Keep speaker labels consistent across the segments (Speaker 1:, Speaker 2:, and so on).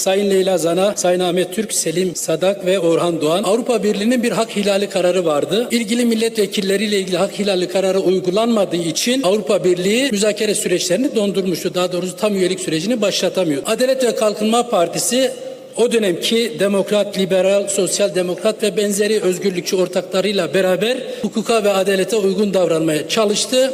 Speaker 1: Sayın Leyla Zana, Sayın Ahmet Türk, Selim Sadak ve Orhan Doğan. Avrupa Birliği'nin bir hak ihlali kararı vardı. İlgili milletvekilleriyle ilgili hak ihlali kararı uygulanmadığı için Avrupa Birliği müzakere süreçlerini dondurmuştu. Daha doğrusu tam üyelik sürecini başlatamıyor. Adalet ve Kalkınma Partisi o dönemki demokrat, liberal, sosyal demokrat ve benzeri özgürlükçü ortaklarıyla beraber hukuka ve adalete uygun davranmaya çalıştı.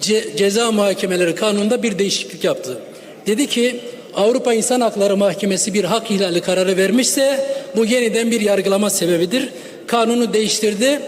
Speaker 1: Ce- ceza muhakemeleri kanununda bir değişiklik yaptı. Dedi ki Avrupa İnsan Hakları Mahkemesi bir hak ihlali kararı vermişse bu yeniden bir yargılama sebebidir. Kanunu değiştirdi.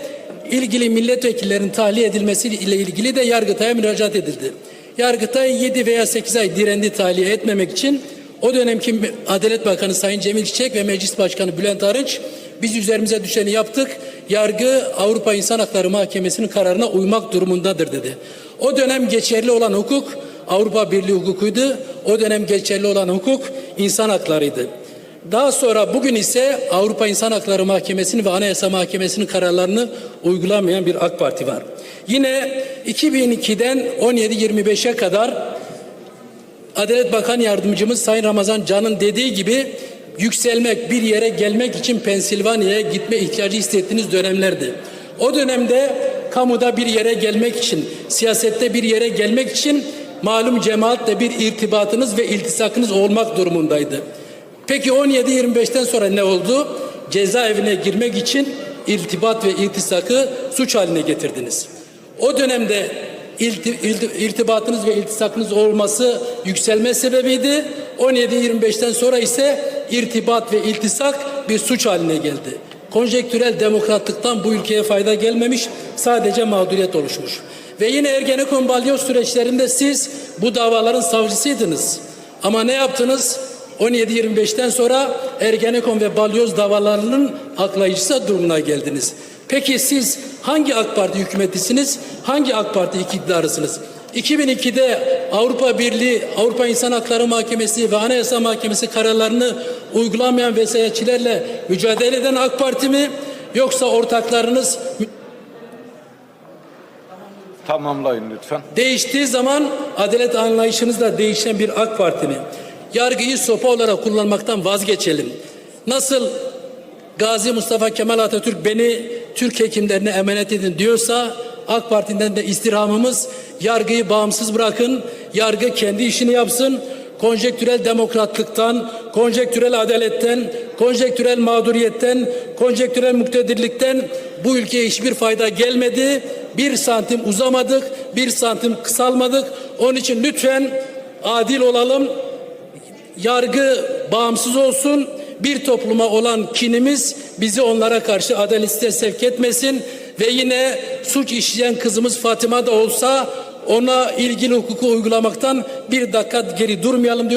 Speaker 1: İlgili milletvekillerinin tahliye edilmesi ile ilgili de Yargıtay'a müracaat edildi. Yargıtay 7 veya 8 ay direndi tahliye etmemek için o dönemki Adalet Bakanı Sayın Cemil Çiçek ve Meclis Başkanı Bülent Arınç biz üzerimize düşeni yaptık. Yargı Avrupa İnsan Hakları Mahkemesi'nin kararına uymak durumundadır dedi. O dönem geçerli olan hukuk Avrupa Birliği hukukuydu. O dönem geçerli olan hukuk insan haklarıydı. Daha sonra bugün ise Avrupa İnsan Hakları Mahkemesi'nin ve Anayasa Mahkemesi'nin kararlarını uygulamayan bir AK Parti var. Yine 2002'den 17-25'e kadar Adalet Bakan Yardımcımız Sayın Ramazan Can'ın dediği gibi yükselmek, bir yere gelmek için Pensilvanya'ya gitme ihtiyacı hissettiğiniz dönemlerdi. O dönemde kamuda bir yere gelmek için, siyasette bir yere gelmek için malum cemaatle bir irtibatınız ve iltisakınız olmak durumundaydı. Peki 17-25'ten sonra ne oldu? Cezaevine girmek için irtibat ve iltisakı suç haline getirdiniz. O dönemde irtibatınız ve iltisakınız olması yükselme sebebiydi. 17-25'ten sonra ise irtibat ve iltisak bir suç haline geldi. Konjektürel demokratlıktan bu ülkeye fayda gelmemiş, sadece mağduriyet oluşmuş. Ve yine Ergenekon balyoz süreçlerinde siz bu davaların savcısıydınız. Ama ne yaptınız? 17-25'ten sonra Ergenekon ve balyoz davalarının aklayıcısı durumuna geldiniz. Peki siz hangi AK Parti hükümetisiniz? Hangi AK Parti iktidarısınız? 2002'de Avrupa Birliği, Avrupa İnsan Hakları Mahkemesi ve Anayasa Mahkemesi kararlarını uygulamayan vesayetçilerle mücadele eden AK Parti mi? Yoksa ortaklarınız
Speaker 2: Tamamlayın lütfen.
Speaker 1: Değiştiği zaman adalet anlayışınızla değişen bir AK Parti mi? Yargıyı sopa olarak kullanmaktan vazgeçelim. Nasıl Gazi Mustafa Kemal Atatürk beni Türk hekimlerine emanet edin diyorsa AK Parti'den de istirhamımız yargıyı bağımsız bırakın. Yargı kendi işini yapsın. Konjektürel demokratlıktan, konjektürel adaletten, konjektürel mağduriyetten, konjektürel muktedirlikten bu ülkeye hiçbir fayda gelmedi. Bir santim uzamadık, bir santim kısalmadık. Onun için lütfen adil olalım. Yargı bağımsız olsun. Bir topluma olan kinimiz bizi onlara karşı adaletsizliğe sevk etmesin. Ve yine suç işleyen kızımız Fatıma da olsa ona ilgili hukuku uygulamaktan bir dakika geri durmayalım diyor.